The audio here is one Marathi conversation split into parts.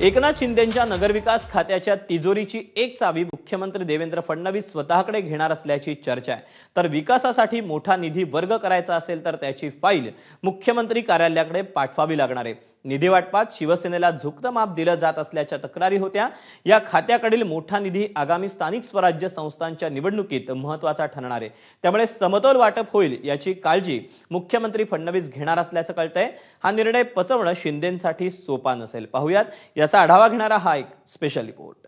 एकनाथ शिंदेंच्या नगरविकास खात्याच्या तिजोरीची एक चावी मुख्यमंत्री देवेंद्र फडणवीस स्वतःकडे घेणार असल्याची चर्चा आहे. तर विकासासाठी मोठा निधी वर्ग करायचा असेल तर त्याची फाईल मुख्यमंत्री कार्यालयाकडे पाठवावी लागणार आहे. निधी वाटपात शिवसेनेला झुकतं माप दिलं जात असल्याच्या तक्रारी होत्या. या खात्याकडील मोठा निधी आगामी स्थानिक स्वराज्य संस्थांच्या निवडणुकीत महत्त्वाचा ठरणार आहे. त्यामुळे समतोल वाटप होईल याची काळजी मुख्यमंत्री फडणवीस घेणार असल्याचं कळतंय. हा निर्णय पचवणं शिंदेसाठी सोपा नसेल. पाहुयात याचा आढावा घेणारा हा एक स्पेशल रिपोर्ट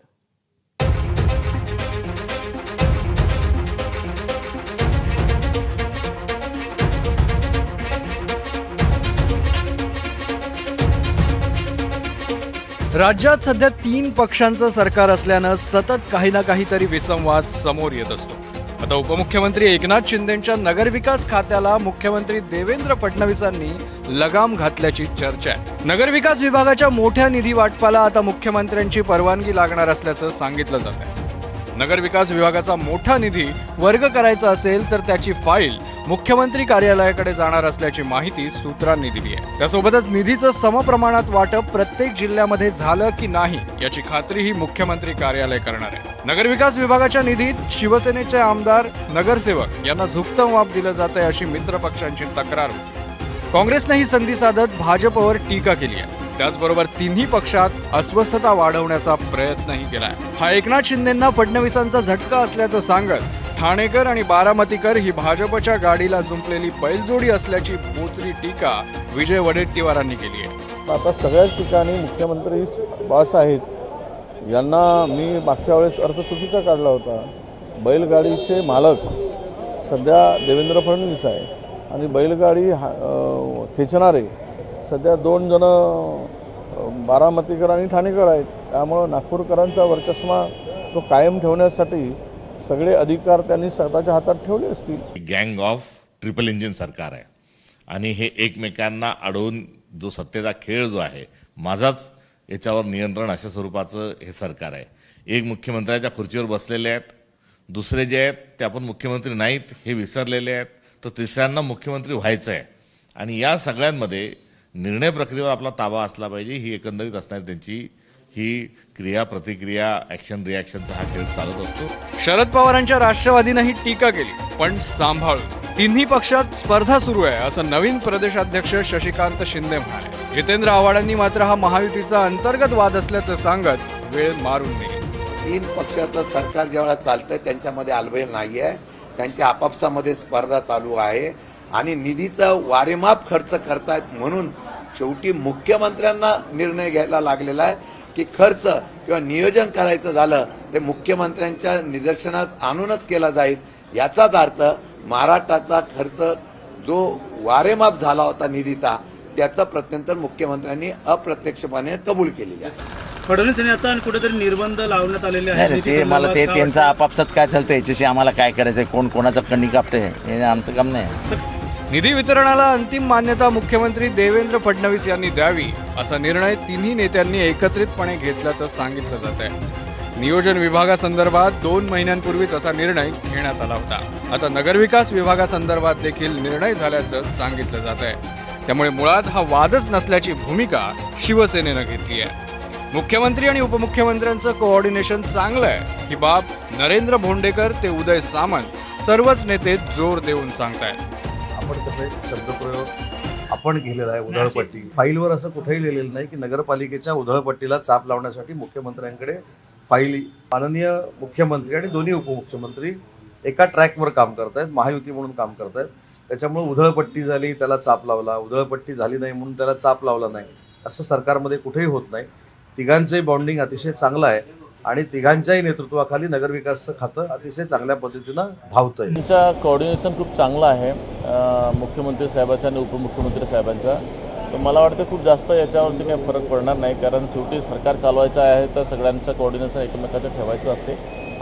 राज्यात सध्या तीन पक्षांचं सरकार असल्यानं सतत काही ना काहीतरी विसंवाद समोर येत असतो. आता उपमुख्यमंत्री एकनाथ शिंदेच्या नगरविकास खात्याला मुख्यमंत्री देवेंद्र फडणवीसांनी लगाम घातल्याची चर्चा आहे. नगरविकास विभागाच्या मोठ्या निधी वाटपाला आता मुख्यमंत्र्यांची परवानगी लागणार असल्याचं सांगितलं जात आहे. नगरविकास विभागाचा मोठा निधी वर्ग करायचा असेल तर त्याची फाईल मुख्यमंत्री कार्यालयाकडे जाणार असल्याची माहिती सूत्रांनी दिली आहे. त्यासोबतच निधीचं समप्रमाणात वाटप प्रत्येक जिल्ह्यामध्ये झालं की नाही याची खात्रीही मुख्यमंत्री कार्यालय करणार आहे. नगरविकास विभागाच्या निधीत शिवसेनेचे आमदार नगरसेवक यांना झुकतं माप दिलं जात आहे अशी मित्र पक्षांची तक्रार होती. काँग्रेसने ही संधी साधत भाजपवर टीका केली आहे. त्याचबरोबर तिन्ही पक्षात अस्वस्थता वाढवण्याचा प्रयत्नही केलाय. हा एकनाथ शिंदेंना फडणवीसांचा झटका असल्याचं सांगत ठाणेकर आणि बारामतीकर ही भाजपच्या गाडीला जुंपलेली बैलजोडी असल्याची बोचरी टीका विजय वडेट्टीवारांनी केली आहे. आता सगळ्याच ठिकाणी मुख्यमंत्री बॉस आहेत. यांना मी मागच्या वेळेस अर्थ चुकीचा काढला होता. बैलगाडीचे मालक सध्या देवेंद्र फडणवीस आहे. आणि बैलगाडी हा- खेचणारे सध्या दोन जण बारामतीकर आणि ठाणेकर आहेत. त्यामुळं नागपूरकरांचा वर्चस्मा तो कायम ठेवण्यासाठी सगळे अधिकार त्यांनी स्वतःच्या हातात ठेवले असतील. गँग ऑफ ट्रिपल इंजिन सरकार आहे. आणि हे एकमेकांना अडवून जो सत्तेचा खेळ जो आहे माझाच याच्यावर नियंत्रण अशा स्वरूपाचं हे सरकार आहे. एक मुख्यमंत्र्याच्या खुर्चीवर बसलेले आहेत दुसरे जे आहेत ते आपण मुख्यमंत्री नाहीत हे विसरलेले आहेत तर तिसऱ्यांना मुख्यमंत्री व्हायचं आहे. आणि या सगळ्यांमध्ये निर्णय प्रक्रियेवर आपला ताबा असला पाहिजे ही एकंदरीत असणारी त्यांची ही क्रिया प्रतिक्रिया ॲक्शन रिॲक्शनचा हा खेळ चालत असतो. शरद पवारांच्या राष्ट्रवादीनेही टीका केली पण सांभाळून. तिन्ही पक्षात स्पर्धा सुरू आहे असं नवीन प्रदेशाध्यक्ष शशिकांत शिंदे म्हणाले. जितेंद्र आव्हाडांनी मात्र हा महायुतीचा अंतर्गत वाद असल्याचं सांगत वेळ मारून नेली. तीन पक्षाचं सरकार ज्यावेळेला चालतंय त्यांच्यामध्ये आलबेल नाही आहे त्यांच्या आपापसामध्ये स्पर्धा चालू आहे. आणि निधीचा वारेमाप खर्च करतायत म्हणून शेवटी मुख्यमंत्र्यांना निर्णय घ्यायला लागलेला आहे. की खर्च किंवा नियोजन करायचं झालं ते मुख्यमंत्र्यांच्या निदर्शनात आणूनच केला जाईल. याचाच अर्थ महाराष्ट्राचा खर्च जो वारेमाप झाला होता निधीचा त्याचं प्रत्यंतर मुख्यमंत्र्यांनी अप्रत्यक्षपणे कबूल केलेलं आहे. फडणवीस यांनी आता कुठेतरी निर्बंध लावण्यात आलेले नाही नाही, ते मला ते त्यांचं आपापसात काय चालतं याच्याशी आम्हाला काय करायचंय कोण कोणाचं कणी कापतंय हे आमचं काम नाही निधी वितरणाला अंतिम मान्यता मुख्यमंत्री देवेंद्र फडणवीस यांनी द्यावी असा निर्णय तिन्ही नेत्यांनी एकत्रितपणे घेतल्याचं सांगितलं जात आहे. नियोजन विभागासंदर्भात दोन महिन्यांपूर्वीच असा निर्णय घेण्यात आला होता. आता नगरविकास विभागासंदर्भात देखील निर्णय झाल्याचं सांगितलं जात आहे. त्यामुळे मुळात हा वादच नसल्याची भूमिका शिवसेनेनं घेतली आहे. मुख्यमंत्री आणि उपमुख्यमंत्र्यांचं कोऑर्डिनेशन चांगलं आहे. ही बाब नरेंद्र भोंडेकर ते उदय सामंत सर्वच नेते जोर देऊन सांगतायत. आपण तसे शब्दप्रयोग आपण केलेला आहे उधळपट्टी. फाईलवर असं कुठेही लिहिलेलं नाही की नगरपालिकेच्या उधळपट्टीला चाप लावण्यासाठी मुख्यमंत्र्यांकडे फाईल माननीय मुख्यमंत्री आणि दोन्ही उपमुख्यमंत्री एका ट्रॅकवर काम करतायत महायुती म्हणून काम करतायत. त्याच्यामुळे उधळपट्टी झाली त्याला चाप लावला. उधळपट्टी झाली नाही म्हणून त्याला चाप लावला नाही. असं सरकारमध्ये कुठेही होत नाही. तिघांचंही बॉन्डिंग अतिशय चांगलं आहे. आणि तिघांच्याही नेतृत्वाखाली नगरविकासचं खातं अतिशय चांगल्या पद्धतीनं धावतंय. त्यांचा कोऑर्डिनेशन खूप चांगला आहे मुख्यमंत्री साहेबांचा आणि उपमुख्यमंत्री साहेबांचा. तर मला वाटतं खूप जास्त याच्यावरती काही फरक पडणार नाही कारण शेवटी सरकार चालवायचं आहे तर सगळ्यांचं कोऑर्डिनेशन एकमेकाचं ठेवायचं असते.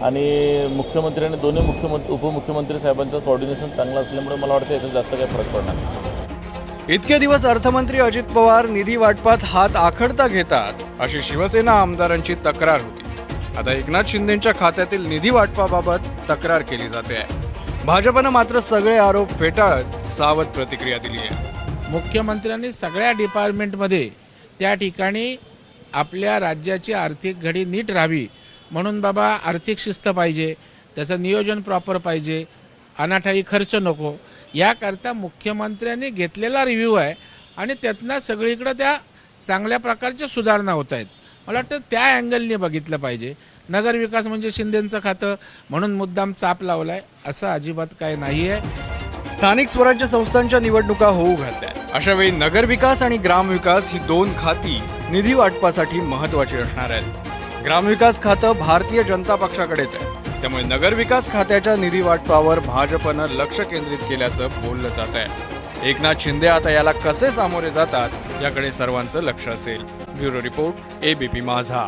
आणि मुख्यमंत्री आणि दोन्ही मुख्यमंत्री उपमुख्यमंत्री साहेबांचं कोऑर्डिनेशन चांगलं असल्यामुळे मला वाटतं याच्यात जास्त काही फरक पडणार नाही. इतके दिवस अर्थमंत्री अजित पवार निधी वाटपात हात आखडता घेतात अशी शिवसेना आमदारांची तक्रार होती. आता एकनाथ शिंदेच्या खात्यातील निधी वाटपाबाबत तक्रार केली जाते. आहे भाजपनं मात्र सगळे आरोप फेटाळत सावध प्रतिक्रिया दिली आहे. मुख्यमंत्र्यांनी सगळ्या डिपार्टमेंटमध्ये त्या ठिकाणी आपल्या राज्याची आर्थिक घडी नीट राहावी म्हणून बाबा आर्थिक शिस्त पाहिजे त्याचं नियोजन प्रॉपर पाहिजे अनाठाई खर्च नको. याकरता मुख्यमंत्र्यांनी घेतलेला रिव्ह्यू आहे आणि त्यातनं सगळीकडं त्या चांगल्या प्रकारच्या सुधारणा होत आहेत. मला वाटतं त्या अँगलने बघितलं पाहिजे. नगरविकास म्हणजे शिंदेचं खातं म्हणून मुद्दाम चाप लावलाय असं अजिबात काय नाही आहे स्थानिक स्वराज्य संस्थांच्या निवडणुका होऊ घालत्या अशा वेळी नगरविकास आणि ग्रामविकास ही दोन खाती निधी वाटपासाठी महत्वाची असणार आहेत. ग्रामविकास खातं भारतीय जनता पक्षाकडेच आहे. त्यामुळे नगरविकास खात्याच्या निधी वाटपावर भाजपनं लक्ष केंद्रित केल्याचं बोललं जात आहे एकनाथ शिंदे आता याला कसे सामोरे जातात याकडे सर्वांचं लक्ष असेल. ব্যুরো রিপোর্ট এবিপি माझा